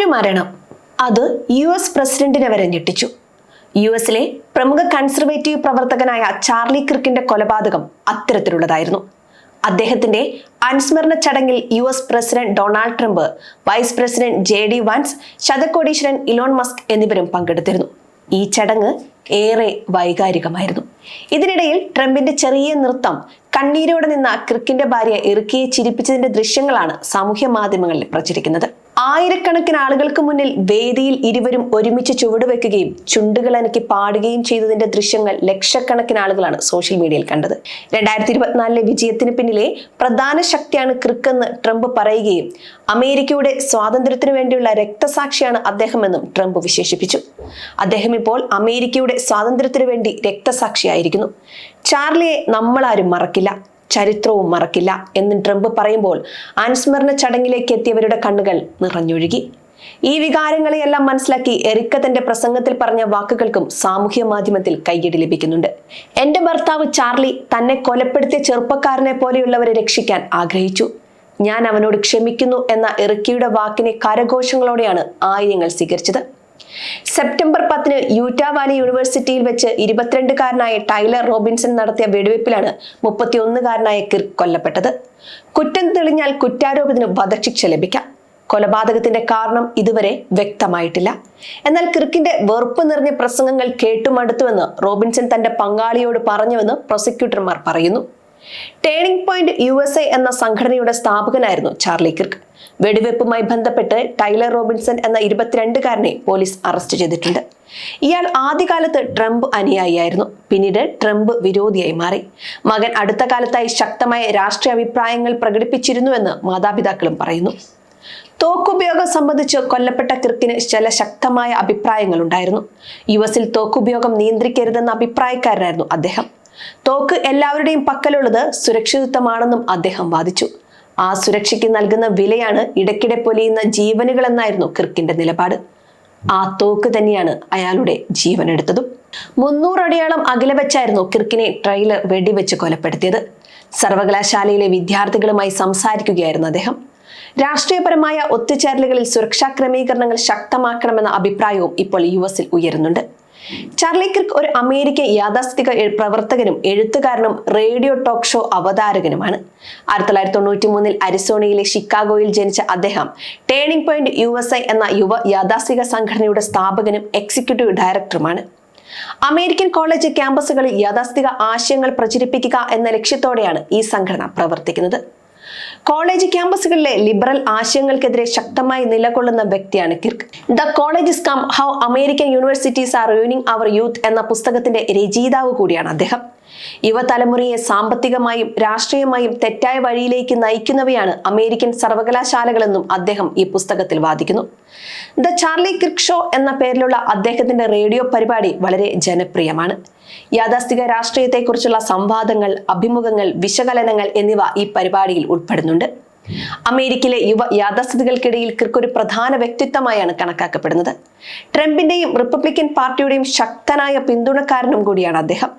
ഒരു മരണം. അത് യു എസ് പ്രസിഡന്റിനെ വരെ ഞെട്ടിച്ചു. യു എസിലെ പ്രമുഖ കൺസർവേറ്റീവ് പ്രവർത്തകനായ ചാർലി ക്രിക്കിന്റെ കൊലപാതകം അത്തരത്തിലുള്ളതായിരുന്നു. അദ്ദേഹത്തിന്റെ അനുസ്മരണ ചടങ്ങിൽ U S president Donald Trump vice president J D Vance ശതകോടീശ്വരൻ Elon Musk എന്നിവരും പങ്കെടുത്തിരുന്നു. ഈ ചടങ്ങ് ഏറെ വൈകാരികമായിരുന്നു. ഇതിനിടയിൽ ട്രംപിന്റെ ചെറിയ നൃത്തം കണ്ണീരോടെ നിന്ന ക്രിക്കിന്റെ ഭാര്യ ഇറുക്കിയെ ചിരിപ്പിച്ചതിന്റെ ദൃശ്യങ്ങളാണ് സാമൂഹ്യ മാധ്യമങ്ങളിൽ പ്രചരിക്കുന്നത്. ആയിരക്കണക്കിന് ആളുകൾക്ക് മുന്നിൽ വേദിയിൽ ഇരുവരും ഒരുമിച്ച് ചുവടുവെക്കുകയും ചുണ്ടുകൾ അനക്കി പാടുകയും ചെയ്തതിന്റെ ദൃശ്യങ്ങൾ ലക്ഷക്കണക്കിന് ആളുകളാണ് സോഷ്യൽ മീഡിയയിൽ കണ്ടത്. രണ്ടായിരത്തി ഇരുപത്തിനാലിലെ വിജയത്തിന് പിന്നിലെ പ്രധാന ശക്തിയാണ് ക്രിക്കെന്ന് ട്രംപ് പറയുകയും അമേരിക്കയുടെ സ്വാതന്ത്ര്യത്തിനു വേണ്ടിയുള്ള രക്തസാക്ഷിയാണ് അദ്ദേഹമെന്നും ട്രംപ് വിശേഷിപ്പിച്ചു. അദ്ദേഹം ഇപ്പോൾ അമേരിക്കയുടെ സ്വാതന്ത്ര്യത്തിനു വേണ്ടി രക്തസാക്ഷിയായിരിക്കുന്നു. ചാർലിയെ നമ്മളാരും മറക്കില്ല. ചരിത്രവും മറക്കില്ല എന്ന് ട്രംപ് പറയുമ്പോൾ അനുസ്മരണ ചടങ്ങിലേക്ക് എത്തിയവരുടെ കണ്ണുകൾ നിറഞ്ഞൊഴുകി. ഈ വികാരങ്ങളെയെല്ലാം മനസ്സിലാക്കി എറിക്ക തന്റെ പ്രസംഗത്തിൽ പറഞ്ഞ വാക്കുകൾക്കും സാമൂഹ്യ മാധ്യമത്തിൽ കയ്യടി ലഭിക്കുന്നുണ്ട്. എന്റെ ഭർത്താവ് ചാർലി തന്നെ കൊലപ്പെടുത്തിയ ചെറുപ്പക്കാരനെ പോലെയുള്ളവരെ രക്ഷിക്കാൻ ആഗ്രഹിച്ചു. ഞാൻ അവനോട് ക്ഷമിക്കുന്നു എന്ന എറിക്കയുടെ വാക്കിനെ കരഘോഷങ്ങളോടെയാണ് ആയിരങ്ങൾ സ്വീകരിച്ചത്. സെപ്റ്റംബർ പത്തിന് യൂറ്റാ വാലി യൂണിവേഴ്സിറ്റിയിൽ വെച്ച് ഇരുപത്തിരണ്ടുകാരനായ ടൈലർ റോബിൻസൺ നടത്തിയ വെടിവെപ്പിലാണ് മുപ്പത്തിയൊന്നുകാരനായ കിർക്ക് കൊല്ലപ്പെട്ടത്. കുറ്റം തെളിഞ്ഞാൽ കുറ്റാരോപിതന് വധശിക്ഷ ലഭിക്കാം. കൊലപാതകത്തിന്റെ കാരണം ഇതുവരെ വ്യക്തമായിട്ടില്ല. എന്നാൽ കിർക്കിന്റെ വെറുപ്പ് നിറഞ്ഞ പ്രസംഗങ്ങൾ കേട്ടുമടുത്തുവെന്ന് റോബിൻസൺ തന്റെ പങ്കാളിയോട് പറഞ്ഞുവെന്ന് പ്രോസിക്യൂട്ടർമാർ പറയുന്നു. Turning point U S A എന്ന സംഘടനയുടെ സ്ഥാപകനായിരുന്നു ചാർലി കിർക്ക്. വെടിവെപ്പുമായി ബന്ധപ്പെട്ട് ടൈലർ റോബിൻസൺ എന്ന ഇരുപത്തിരണ്ടുകാരനെ പോലീസ് അറസ്റ്റ് ചെയ്തിട്ടുണ്ട്. ഇയാൾ ആദ്യകാലത്ത് ട്രംപ് അനുയായിയായിരുന്നു. പിന്നീട് ട്രംപ് വിരോധിയായി മാറി. മകൻ അടുത്ത കാലത്തായി ശക്തമായ രാഷ്ട്രീയ അഭിപ്രായങ്ങൾ പ്രകടിപ്പിച്ചിരുന്നുവെന്ന് മാതാപിതാക്കളും പറയുന്നു. തോക്കുപയോഗം സംബന്ധിച്ച് കൊല്ലപ്പെട്ട കിർക്കിന് ചില ശക്തമായ അഭിപ്രായങ്ങൾ ഉണ്ടായിരുന്നു യു എസിൽ തോക്കുപയോഗം നിയന്ത്രിക്കരുതെന്ന അഭിപ്രായക്കാരനായിരുന്നു അദ്ദേഹം. തോക്ക് എല്ലാവരുടെയും പക്കലുള്ളത് സുരക്ഷിതത്വമാണെന്നും അദ്ദേഹം വാദിച്ചു. ആ സുരക്ഷയ്ക്ക് നൽകുന്ന വിലയാണ് ഇടയ്ക്കിടെ പൊലിയുന്ന ജീവനുകൾ എന്നായിരുന്നു കിർക്കിന്റെ നിലപാട്. ആ തോക്ക് തന്നെയാണ് അയാളുടെ ജീവനെടുത്തതും. മുന്നൂറടിയോളം അകലെ വെച്ചായിരുന്നു കിർക്കിനെ ട്രെയിലർ വെടിവെച്ച് കൊലപ്പെടുത്തിയത്. സർവകലാശാലയിലെ വിദ്യാർത്ഥികളുമായി സംസാരിക്കുകയായിരുന്നു അദ്ദേഹം. രാഷ്ട്രീയപരമായ ഒത്തുചേരലുകളിൽ സുരക്ഷാ ക്രമീകരണങ്ങൾ ശക്തമാക്കണമെന്ന അഭിപ്രായവും ഇപ്പോൾ യു എസിൽ ഉയരുന്നുണ്ട്. ചാർലി ക്രിക്ക് ഒരു അമേരിക്കൻ യാഥാസ്ഥിതിക പ്രവർത്തകനും എഴുത്തുകാരനും റേഡിയോ ടോക്ക് ഷോ അവതാരകനുമാണ്. ആയിരത്തി തൊള്ളായിരത്തി തൊണ്ണൂറ്റി മൂന്നിൽ അരിസോണയിലെ ഷിക്കാഗോയിൽ ജനിച്ച അദ്ദേഹം turning point U S A എന്ന യുവ യാഥാസ്ഥിക സംഘടനയുടെ സ്ഥാപകനും എക്സിക്യൂട്ടീവ് ഡയറക്ടറുമാണ്. അമേരിക്കൻ കോളേജ് ക്യാമ്പസുകളിൽ യാഥാസ്ഥിക ആശയങ്ങൾ പ്രചരിപ്പിക്കുക എന്ന ലക്ഷ്യത്തോടെയാണ് ഈ സംഘടന പ്രവർത്തിക്കുന്നത്. കോളേജ് ക്യാമ്പസുകളിലെ ലിബറൽ ആശയങ്ങൾക്കെതിരെ ശക്തമായി നിലകൊള്ളുന്ന വ്യക്തിയാണ് Kirk. The college scam how American universities are ruining our youth എന്ന പുസ്തകത്തിന്റെ രചയിതാവ് കൂടിയാണ് അദ്ദേഹം. യുവതലമുറയെ സാമ്പത്തികമായും രാഷ്ട്രീയമായും തെറ്റായ വഴിയിലേക്ക് നയിക്കുന്നവയാണ് അമേരിക്കൻ സർവകലാശാലകളെന്നും അദ്ദേഹം ഈ പുസ്തകത്തിൽ വാദിക്കുന്നു. ദ ചാർലി ക്രിക്ഷോ ഷോ എന്ന പേരിലുള്ള അദ്ദേഹത്തിന്റെ റേഡിയോ പരിപാടി വളരെ ജനപ്രിയമാണ്. യാഥാസ്ഥിക രാഷ്ട്രീയത്തെക്കുറിച്ചുള്ള സംവാദങ്ങൾ അഭിമുഖങ്ങൾ വിശകലനങ്ങൾ എന്നിവ ഈ പരിപാടിയിൽ ഉൾപ്പെടുന്നുണ്ട്. അമേരിക്കയിലെ യുവ യാഥാസ്ഥിതികൾക്കിടയിൽ കിർക്ക് ഒരു പ്രധാന വ്യക്തിത്വമായാണ് കണക്കാക്കപ്പെടുന്നത്. ട്രംപിന്റെയും റിപ്പബ്ലിക്കൻ പാർട്ടിയുടെയും ശക്തനായ പിന്തുണക്കാരനും കൂടിയാണ് അദ്ദേഹം.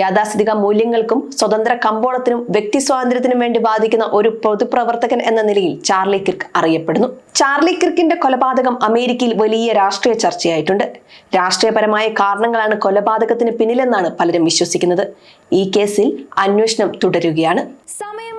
യാഥാസ്ഥിതിക മൂല്യങ്ങൾക്കും സ്വതന്ത്ര കമ്പോളത്തിനും വ്യക്തി സ്വാതന്ത്ര്യത്തിനും വേണ്ടി വാദിക്കുന്ന ഒരു പൊതുപ്രവർത്തകൻ എന്ന നിലയിൽ ചാർലി കിർക്ക് അറിയപ്പെടുന്നു. ചാർലി കിർക്കിന്റെ കൊലപാതകം അമേരിക്കയിൽ വലിയ രാഷ്ട്രീയ ചർച്ചയായിട്ടുണ്ട്. രാഷ്ട്രീയപരമായ കാരണങ്ങളാണ് കൊലപാതകത്തിന് പിന്നിലെന്നാണ് പലരും വിശ്വസിക്കുന്നത്. ഈ കേസിൽ അന്വേഷണം തുടരുകയാണ്. സമയം